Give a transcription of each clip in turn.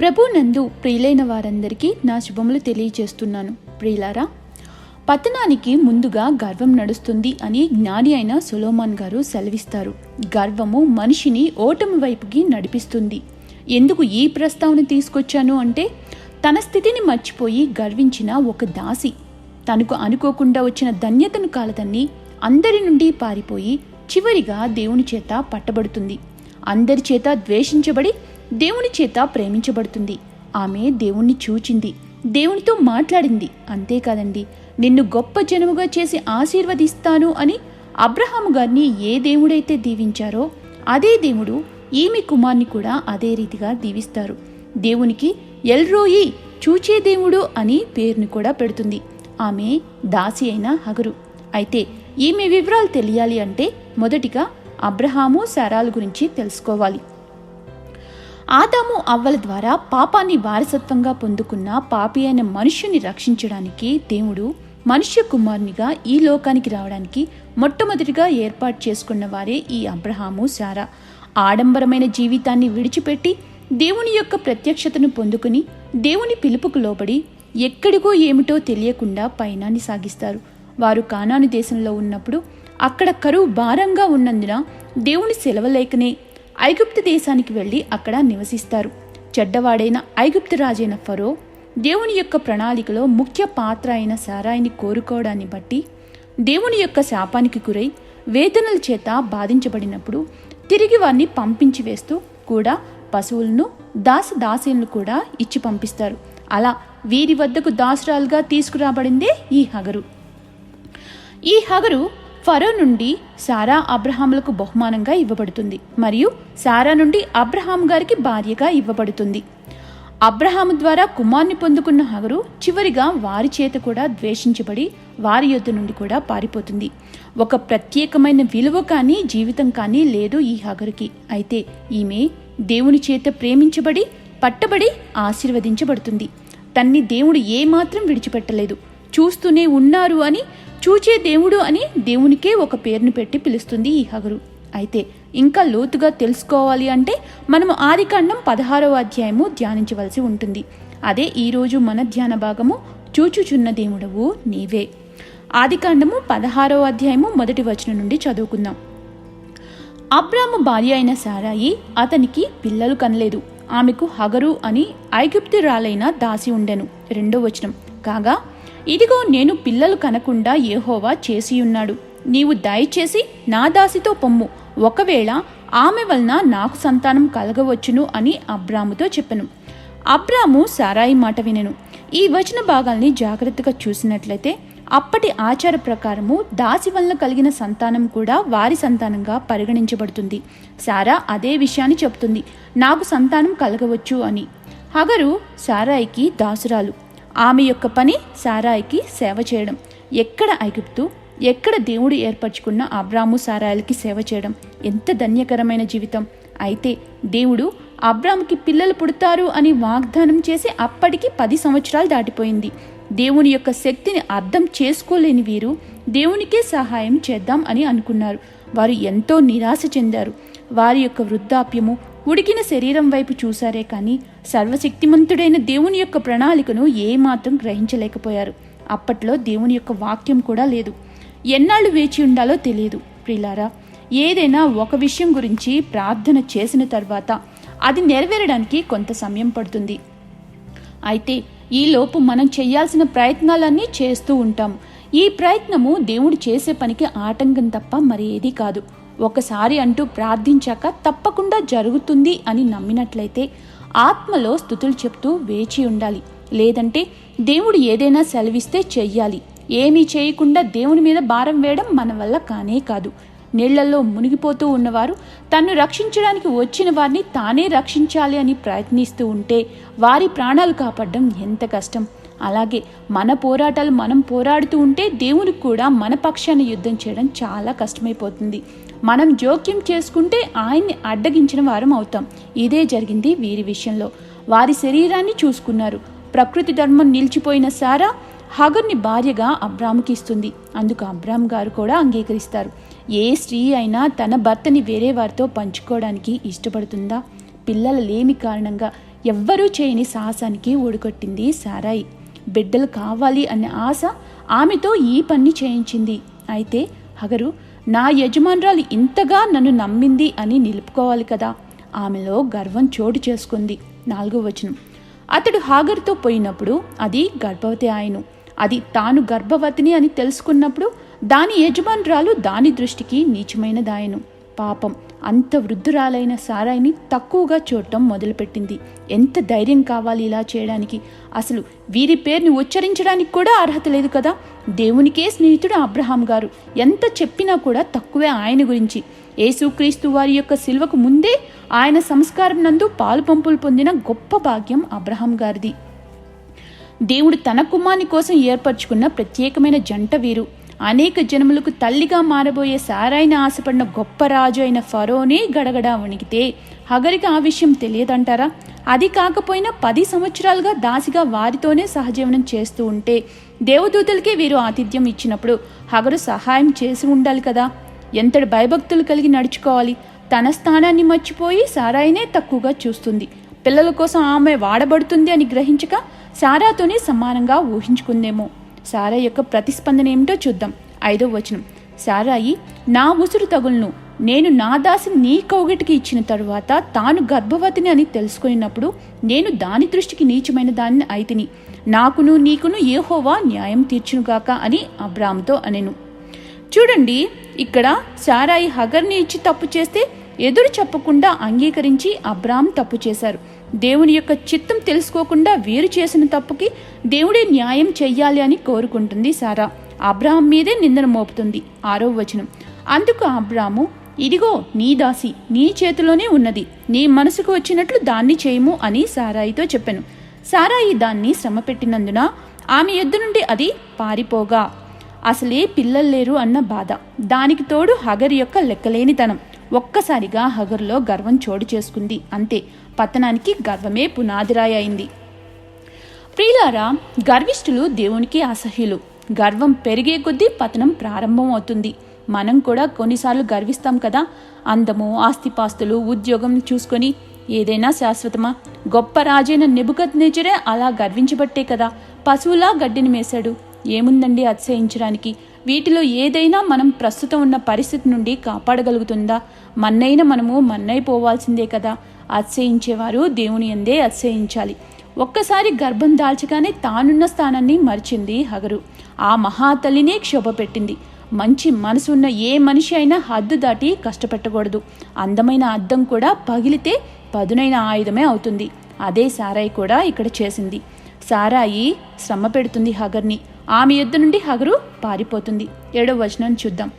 ప్రభు నందు ప్రియులైన వారందరికీ నా శుభములు తెలియజేస్తున్నాను. ప్రియులారా పతనానికి ముందుగా గర్వం నడుస్తుంది అని జ్ఞాని అయిన సులోమాన్ గారు సెలవిస్తారు. గర్వము మనిషిని ఓటమి వైపుకి నడిపిస్తుంది. ఎందుకు ఈ ప్రస్తావన తీసుకొచ్చాను అంటే తన స్థితిని మర్చిపోయి గర్వించిన ఒక దాసి తనకు అనుకోకుండా వచ్చిన ధన్యతను కాలదన్ని అందరి నుండి పారిపోయి చివరిగా దేవుని చేత పట్టబడుతుంది. అందరి చేత ద్వేషించబడి దేవుని చేత ప్రేమించబడుతుంది. ఆమె దేవుణ్ణి చూచింది. దేవునితో మాట్లాడింది. అంతేకాదండి నిన్ను గొప్ప జనముగా చేసి ఆశీర్వదిస్తాను అని అబ్రహాము గారిని ఏ దేవుడైతే దీవించారో అదే దేవుడు ఈమె కుమార్ని కూడా అదే రీతిగా దీవిస్తారు. దేవునికి ఎల్రోయి చూచే దేవుడు అని పేరుని కూడా పెడుతుంది. ఆమె దాసి అయిన హగరు. అయితే ఈమె వివరాలు తెలియాలి అంటే మొదటిగా అబ్రహాము శారాల గురించి తెలుసుకోవాలి. ఆదాము అవ్వల ద్వారా పాపాన్ని వారసత్వంగా పొందుకున్న పాపి అయిన మనుష్యుని రక్షించడానికి దేవుడు మనుష్య కుమారునిగా ఈ లోకానికి రావడానికి మొట్టమొదటిగా ఏర్పాటు చేసుకున్న వారే ఈ అబ్రహాము సారా. ఆడంబరమైన జీవితాన్ని విడిచిపెట్టి దేవుని యొక్క ప్రత్యక్షతను పొందుకుని దేవుని పిలుపుకు లోబడి ఎక్కడికో ఏమిటో తెలియకుండా పయనాన్ని సాగిస్తారు. వారు కానాను దేశంలో ఉన్నప్పుడు అక్కడ కరువు భారంగా ఉన్నందున దేవుని సెలవలేకనే ఐగుప్తు దేశానికి వెళ్ళి అక్కడ నివసిస్తారు. చెడ్డవాడైన ఐగుప్తు రాజైన ఫరో దేవుని యొక్క ప్రణాళికలో ముఖ్య పాత్ర అయిన సారాయిని కోరుకోవడాన్ని బట్టి దేవుని యొక్క శాపానికి గురై వేదనల చేత బాధించబడినప్పుడు తిరిగి వారిని పంపించి వేస్తూ కూడా పశువులను దాస దాసీలను కూడా ఇచ్చి పంపిస్తారు. అలా వీరి వద్దకు దాసురాలుగా తీసుకురాబడిందే ఈ హగరు. ఈ హగరు ఫరో నుండి సారా అబ్రహాములకు బహుమానంగా ఇవ్వబడుతుంది. మరియు సారా నుండి అబ్రహాం గారికి భార్యగా ఇవ్వబడుతుంది. అబ్రహాము ద్వారా కుమార్ని పొందుకున్న హగరు చివరిగా వారి చేత కూడా ద్వేషించబడి వారి యొద్ద నుండి కూడా పారిపోతుంది. ఒక ప్రత్యేకమైన విలువ కానీ జీవితం కానీ లేదు ఈ హగరుకి. అయితే ఈమె దేవుని చేత ప్రేమించబడి పట్టబడి ఆశీర్వదించబడుతుంది. తన్ని దేవుడు ఏమాత్రం విడిచిపెట్టలేదు. చూస్తూనే ఉన్నారు అని చూచే దేవుడు అని దేవునికే ఒక పేరును పెట్టి పిలుస్తుంది ఈ హగరు. అయితే ఇంకా లోతుగా తెలుసుకోవాలి అంటే మనము ఆదికాండం పదహారవ అధ్యాయము ధ్యానించవలసి ఉంటుంది. అదే ఈరోజు మన ధ్యాన భాగము చూచుచున్న దేవుడవు నీవే. ఆదికాండము పదహారవ అధ్యాయము మొదటి వచనం నుండి చదువుకుందాం. అబ్రాము భార్య అయిన సారాయి అతనికి పిల్లలు కనలేదు. ఆమెకు హగరు అని ఐగుప్తురాలైన దాసి ఉండెను. రెండో వచనం. కాగా ఇదిగో నేను పిల్లలు కనకుండా ఏహోవా చేసియున్నాడు. నీవు దయచేసి నా దాసితో పొమ్ము. ఒకవేళ ఆమె వలన నాకు సంతానం కలగవచ్చును అని అబ్రాముతో చెప్పను. అబ్రాము సారాయి మాట వినెను. ఈ వచన భాగాల్ని జాగ్రత్తగా చూసినట్లయితే అప్పటి ఆచార ప్రకారము దాసి వలన కలిగిన సంతానం కూడా వారి సంతానంగా పరిగణించబడుతుంది. సారా అదే విషయాన్ని చెబుతుంది. నాకు సంతానం కలగవచ్చు అని. హగరు సారాయికి దాసురాలు. ఆమె యొక్క పని సారాయికి సేవ చేయడం. ఎక్కడ ఐగుప్తు ఎక్కడ దేవుడు ఏర్పరచుకున్న అబ్రాము సారాయిలకి సేవ చేయడం. ఎంత ధన్యకరమైన జీవితం. అయితే దేవుడు అబ్రాముకి పిల్లలు పుడతారు అని వాగ్దానం చేసి అప్పటికి పది సంవత్సరాలు దాటిపోయింది. దేవుని యొక్క శక్తిని అర్థం చేసుకోలేని వీరు దేవునికే సహాయం చేద్దాం అని అనుకున్నారు. వారు ఎంతో నిరాశ చెందారు. వారి యొక్క వృద్ధాప్యము ఉడికిన శరీరం వైపు చూశారే కానీ సర్వశక్తిమంతుడైన దేవుని యొక్క ప్రణాళికను ఏమాత్రం గ్రహించలేకపోయారు. అప్పట్లో దేవుని యొక్క వాక్యం కూడా లేదు. ఎన్నాళ్ళు వేచి ఉండాలో తెలియదు. ప్రిలారా ఏదైనా ఒక విషయం గురించి ప్రార్థన చేసిన తర్వాత అది నెరవేరడానికి కొంత సమయం పడుతుంది. అయితే ఈలోపు మనం చేయాల్సిన ప్రయత్నాలన్నీ చేస్తూ ఉంటాం. ఈ ప్రయత్నము దేవుడు చేసే పనికి ఆటంకం తప్ప మరి ఏదీ కాదు. ఒకసారి అంటూ ప్రార్థించాక తప్పకుండా జరుగుతుంది అని నమ్మినట్లయితే ఆత్మలో స్థుతులు చెప్తూ వేచి ఉండాలి. లేదంటే దేవుడు ఏదైనా సెలవిస్తే చెయ్యాలి. ఏమీ చేయకుండా దేవుని మీద భారం వేయడం మన వల్ల కానే కాదు. నీళ్ళలో మునిగిపోతూ ఉన్నవారు తన్ను రక్షించడానికి వచ్చిన వారిని తానే రక్షించాలి అని ప్రయత్నిస్తూ ఉంటే వారి ప్రాణాలు కాపాడడం ఎంత కష్టం. అలాగే మన పోరాటాలు మనం పోరాడుతూ ఉంటే దేవునికి కూడా మన పక్షాన్ని యుద్ధం చేయడం చాలా కష్టమైపోతుంది. మనం జోక్యం చేసుకుంటే ఆయన్ని అడ్డగించిన వారం అవుతాం. ఇదే జరిగింది వీరి విషయంలో. వారి శరీరాన్ని చూసుకున్నారు. ప్రకృతి ధర్మం నిలిచిపోయిన సారా హగర్ని భార్యగా అబ్రాముకి ఇస్తుంది. అందుకు అబ్రామ్ గారు కూడా అంగీకరిస్తారు. ఏ స్త్రీ అయినా తన భర్తని వేరే వారితో పంచుకోవడానికి ఇష్టపడుతుందా? పిల్లల లేమి కారణంగా ఎవ్వరూ చేయని సాహసానికి ఓడికొట్టింది సారాయి. బిడ్డలు కావాలి అనే ఆశ ఆమెతో ఈ పని చేయించింది. అయితే హగరు నా యజమానురాలు ఇంతగా నన్ను నమ్మింది అని నిలుపుకోవాలి కదా. ఆమెలో గర్వం చోటు చేసుకుంది. నాలుగో వచనం. అతడు హాగర్తో పోయినప్పుడు అది గర్భవతి ఆయను. అది తాను గర్భవతిని అని తెలుసుకున్నప్పుడు దాని యజమానురాలు దాని దృష్టికి నీచమైనదాయను. పాపం. అంత వృద్ధురాలైన సారాయిని తక్కువగా చూడటం మొదలుపెట్టింది. ఎంత ధైర్యం కావాలి ఇలా చేయడానికి? అసలు వీరి పేరుని ఉచ్చరించడానికి కూడా అర్హత లేదు కదా? దేవునికే స్నేహితుడు అబ్రహాం గారు. ఎంత చెప్పినా కూడా తక్కువే ఆయన గురించి. యేసుక్రీస్తు వారి యొక్క శిల్వకు ముందే ఆయన సంస్కారం నందు పాలు పంపులు పొందిన గొప్ప భాగ్యం అబ్రహాం గారిది. దేవుడు తన కుమారుని కోసం ఏర్పరచుకున్న ప్రత్యేకమైన జంట వీరు. అనేక జనములకు తల్లిగా మారబోయే సారాయిని ఆశపడిన గొప్ప రాజు అయిన ఫరోనే గడగడా వణికితే హగరికి ఆ విషయం తెలియదంటారా? అది కాకపోయినా పది సంవత్సరాలుగా దాసిగా వారితోనే సహజీవనం చేస్తూ ఉంటే దేవదూతలకే వీరు ఆతిథ్యం ఇచ్చినప్పుడు హగరు సహాయం చేసి ఉండాలి కదా. ఎంతటి భయభక్తులు కలిగి నడుచుకోవాలి. తన స్థానాన్ని మర్చిపోయి సారాయినే తక్కువగా చూస్తుంది. పిల్లల కోసం ఆమె వాడబడుతుంది అని గ్రహించక సారాతోనే సమానంగా ఊహించుకుందేమో. సారా యొక్క ప్రతిస్పందన ఏమిటో చూద్దాం. ఐదో వచనం. సారాయి నా ఉసురు తగులును. నేను నా దాసిని నీ కౌగిటికి ఇచ్చిన తరువాత తాను గర్భవతిని అని తెలుసుకున్నప్పుడు నేను దాని దృష్టికి నీచమైన దానిని అయితిని. నాకును నీకును ఏహోవా న్యాయం తీర్చునుగాక అని అబ్రామ్తో అనెను. చూడండి ఇక్కడ సారాయి హగర్ని ఇచ్చి తప్పు చేస్తే ఎదురు చెప్పకుండా అంగీకరించి అబ్రామ్ తప్పు చేశారు. దేవుని యొక్క చిత్తం తెలుసుకోకుండా వీరు చేసిన తప్పుకి దేవుడే న్యాయం చెయ్యాలి అని కోరుకుంటుంది సారా. అబ్రాహం మీదే నిందన మోపుతుంది. ఆరో వచనం. అందుకు అబ్రాము ఇదిగో నీ దాసి నీ చేతిలోనే ఉన్నది. నీ మనసుకు వచ్చినట్లు దాన్ని చేయము అని సారాయితో చెప్పాను. సారాయి దాన్ని శ్రమ పెట్టినందున ఆమె ఎద్దు నుండి అది పారిపోగా. అసలే పిల్లలు లేరు అన్న బాధ. దానికి తోడు హగర్ యొక్క లెక్కలేనితనం. ఒక్కసారిగా హగర్లో గర్వం చోటు చేసుకుంది. అంతే పతనానికి గర్వమే పునాదిరాయి అయింది. ప్రియులారా గర్విష్ఠులు దేవునికి అసహ్యులు. గర్వం పెరిగే కొద్దీ పతనం ప్రారంభం అవుతుంది. మనం కూడా కొన్నిసార్లు గర్విస్తాం కదా. అందము ఆస్తిపాస్తులు ఉద్యోగం చూసుకొని ఏదైనా శాశ్వతమా? గొప్ప రాజైన నిబుకత్ నేచరే అలా గర్వించబట్టే కదా. పశువులా గడ్డిని మేశాడు. ఏముందండి అతిశయించడానికి? వీటిలో ఏదైనా మనం ప్రస్తుతం ఉన్న పరిస్థితి నుండి కాపాడగలుగుతుందా? మన్నైన మనము మన్నైపోవాల్సిందే కదా. అతిశయించేవారు దేవుని ఎందే అతిశయించాలి. ఒక్కసారి గర్భం దాల్చగానే తానున్న స్థానాన్ని మరిచింది హగరు. ఆ మహాతల్లినే క్షోభ పెట్టింది మంచి మనసున్న ఏ మనిషి అయినా హద్దు దాటి కష్టపెట్టకూడదు. అందమైన అద్దం కూడా పగిలితే పదునైన ఆయుధమే అవుతుంది. అదే సారాయి కూడా ఇక్కడ చేసింది. సారాయి శ్రమ పెడుతుంది హగర్ని. ఆమె యుద్ధ నుండి హగరు పారిపోతుంది. ఏడవ వచనం చూద్దాం.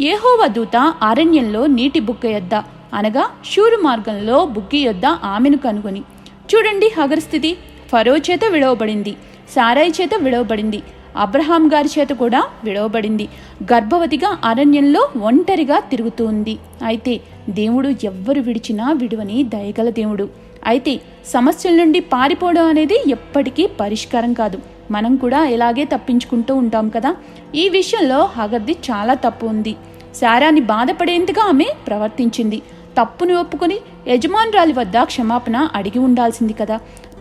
ఏహోవ దూత అరణ్యంలో నీటి బుక్క యొద్ద అనగా షూరు మార్గంలో బుగ్గి యొద్ద ఆమెను కనుగొని చూడండి హగరు స్థితి. ఫరో చేత విడవబడింది సారాయి చేత విడవబడింది అబ్రహాం గారి చేత కూడా విడవబడింది. గర్భవతిగా అరణ్యంలో ఒంటరిగా తిరుగుతూ ఉంది. అయితే దేవుడు ఎవ్వరు విడిచినా విడువని దయగల దేవుడు. అయితే సమస్యల నుండి పారిపోవడం అనేది ఎప్పటికీ పరిష్కారం కాదు. మనం కూడా ఇలాగే తప్పించుకుంటూ ఉంటాం కదా. ఈ విషయంలో హగర్ది చాలా తప్పు ఉంది. శారాన్ని బాధపడేందుగా ఆమె ప్రవర్తించింది. తప్పును ఒప్పుకొని యజమానురాలి వద్ద క్షమాపణ అడిగి ఉండాల్సింది కదా.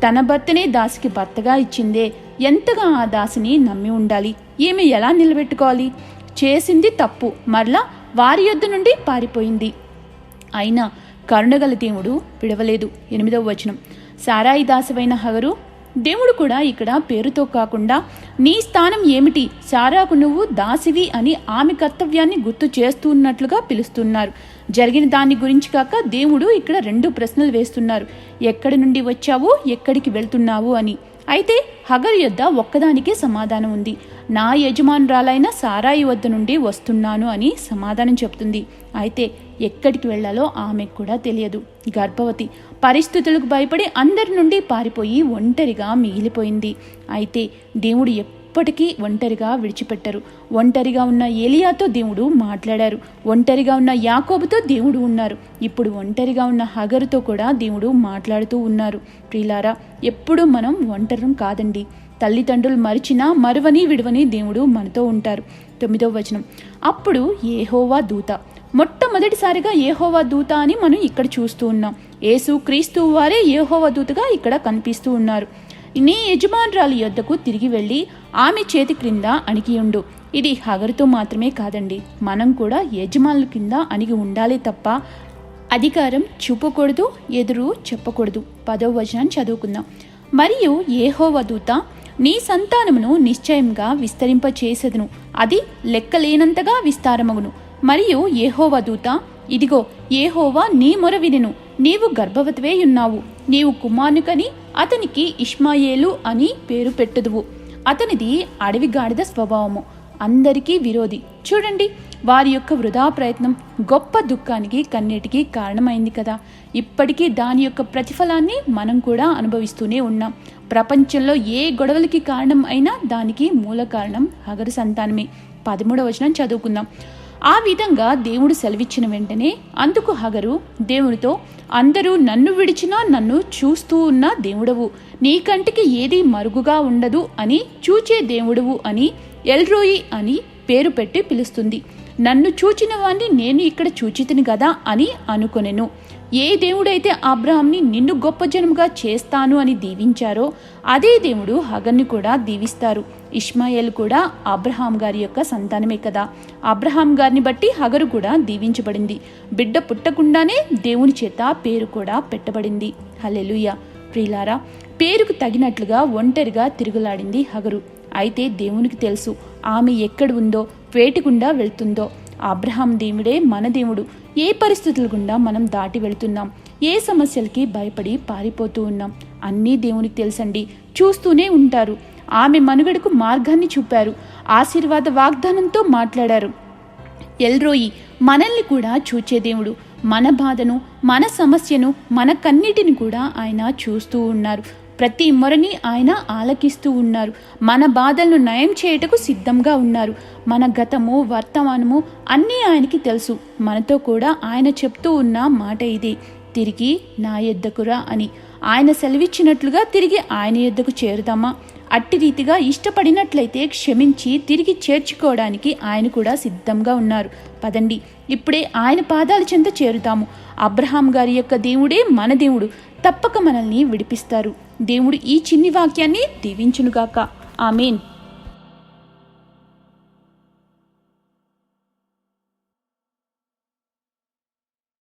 తన భర్తనే దాసికి భర్తగా ఇచ్చిందే. ఎంతగా ఆ దాసిని నమ్మి ఉండాలి? ఈమె ఎలా నిలబెట్టుకోవాలి? చేసింది తప్పు. మరలా వారి యొద్ద నుండి పారిపోయింది. అయినా కరుణగల దేవుడు విడవలేదు. ఎనిమిదవ వచనం. సారాయి దాసవైన హగరు దేవుడు కూడా ఇక్కడ పేరుతో కాకుండా నీ స్థానం ఏమిటి? సారాకు నువ్వు దాసివి అని ఆమె కర్తవ్యాన్ని గుర్తు చేస్తున్నట్లుగా పిలుస్తున్నారు. జరిగిన దాని గురించి కాక దేవుడు ఇక్కడ రెండు ప్రశ్నలు వేస్తున్నారు. ఎక్కడి నుండి వచ్చావు? ఎక్కడికి వెళ్తున్నావు? అని. అయితే హగర్ యొద్ద ఒక్కదానికే సమాధానం ఉంది. నా యజమానురాలైన సారాయి వద్ద నుండి వస్తున్నాను అని సమాధానం చెప్తుంది. అయితే ఎక్కడికి వెళ్ళాలో ఆమెకు కూడా తెలియదు. గర్భవతి పరిస్థితులకు భయపడి అందరి నుండి పారిపోయి ఒంటరిగా మిగిలిపోయింది. అయితే దేవుడు ఎప్పటికీ ఒంటరిగా విడిచిపెట్టరు. ఒంటరిగా ఉన్న ఏలియాతో దేవుడు మాట్లాడారు. ఒంటరిగా ఉన్న యాకోబుతో దేవుడు ఉన్నారు. ఇప్పుడు ఒంటరిగా ఉన్న హగరుతో కూడా దేవుడు మాట్లాడుతూ ఉన్నారు. ప్రిలారా ఎప్పుడు మనం ఒంటరం కాదండి. తల్లిదండ్రులు మరిచినా మరువని విడవని దేవుడు మనతో ఉంటారు. తొమ్మిదవ వచనం. అప్పుడు ఏహోవా దూత మొట్టమొదటిసారిగా ఏహోవా దూత అని మనం ఇక్కడ చూస్తూ ఉన్నాం. యేసు క్రీస్తు వారే ఏహోవ దూతగా ఇక్కడ కనిపిస్తూ ఉన్నారు. నీ యజమానురాలి యొద్దకు తిరిగి వెళ్ళి ఆమె చేతి క్రింద అణిగియుండు ఇది హగరుతో మాత్రమే కాదండి. మనం కూడా యజమానుల కింద అణిగి ఉండాలి తప్ప అధికారం చూపకూడదు ఎదురు చెప్పకూడదు. పదవ వచనాన్ని చదువుకుందాం. మరియు ఏహోవ దూత నీ సంతానమును నిశ్చయంగా విస్తరింపచేసెదను. అది లెక్కలేనంతగా విస్తారమగును. మరియు ఏహోవ దూత ఇదిగో ఏహోవా నీ మొర వినెను నీవు గర్భవతివేయున్నావు. నీవు కుమారునికని అతనికి ఇష్మాయేలు అని పేరు పెట్టుదువు. అతనిది అడవి గాడిద స్వభావము. అందరికీ విరోధి. చూడండి వారి యొక్క వృధా ప్రయత్నం గొప్ప దుఃఖానికి కన్నీటికి కారణమైంది కదా. ఇప్పటికీ దాని యొక్క ప్రతిఫలాన్ని మనం కూడా అనుభవిస్తూనే ఉన్నాం. ప్రపంచంలో ఏ గొడవలకి కారణం అయినా దానికి మూల కారణం హగరు సంతానమే. పదమూడవ వచనం చదువుకుందాం. ఆ విధంగా దేవుడు సెలవిచ్చిన వెంటనే అందుకు హగరు దేవునితో అందరూ నన్ను విడిచినా నన్ను చూస్తూ ఉన్న దేవుడవు. నీ కంటికి ఏది మరుగుగా ఉండదు అని చూచే దేవుడవు అని ఎల్రోయి అని పేరు పెట్టి పిలుస్తుంది. నన్ను చూచిన వాణ్ణి నేను ఇక్కడ చూచితిని గదా అని అనుకొనెను. ఏ దేవుడైతే అబ్రహాంని నిన్ను గొప్ప జనముగా చేస్తాను అని దీవించారో అదే దేవుడు హగర్ని కూడా దీవిస్తారు. ఇష్మాయేల్ కూడా అబ్రహాం గారి యొక్క సంతానమే కదా. అబ్రహాం గారిని బట్టి హగరు కూడా దీవించబడింది. బిడ్డ పుట్టకుండానే దేవుని చేత పేరు కూడా పెట్టబడింది. హలెలుయ ప్రియులారా పేరుకు తగినట్లుగా ఒంటరిగా తిరుగులాడింది హగరు. అయితే దేవునికి తెలుసు ఆమె ఎక్కడ ఉందో వేటిగుండా వెళ్తుందో. అబ్రహాం దేవుడే మన దేవుడు. ఏ పరిస్థితుల గుండా మనం దాటి వెళ్తున్నాం? ఏ సమస్యలకి భయపడి పారిపోతూ ఉన్నాం? అన్నీ దేవునికి తెలుసండి. చూస్తూనే ఉంటారు. ఆమె మనుగడకు మార్గాన్ని చూపారు. ఆశీర్వాద వాగ్దానంతో మాట్లాడారు. ఎల్రోయి మనల్ని కూడా చూచే దేవుడు. మన బాధను మన సమస్యను మన కన్నిటిని కూడా ఆయన చూస్తూ ఉన్నారు. ప్రతి మొరని ఆయన ఆలకిస్తూ ఉన్నారు. మన బాధలను నయం చేయుటకు సిద్ధంగా ఉన్నారు. మన గతము వర్తమానము అన్నీ ఆయనకి తెలుసు. మనతో కూడా ఆయన చెప్తూ ఉన్న మాట ఇదే. తిరిగి నా ఎద్దకురా అని. ఆయన సెలవిచ్చినట్లుగా తిరిగి ఆయన ఎద్దకు చేరుదామా? అట్టి రీతిగా ఇష్టపడినట్లయితే క్షమించి తిరిగి చేర్చుకోవడానికి ఆయన కూడా సిద్ధంగా ఉన్నారు. పదండి ఇప్పుడే ఆయన పాదాల చెంత చేరుతాము. అబ్రహాం గారి యొక్క దేవుడే మన దేవుడు. తప్పక మనల్ని విడిపిస్తారు. దేవుడు ఈ చిన్ని వాక్యాన్ని దీవించునుగాక. ఆమెన్.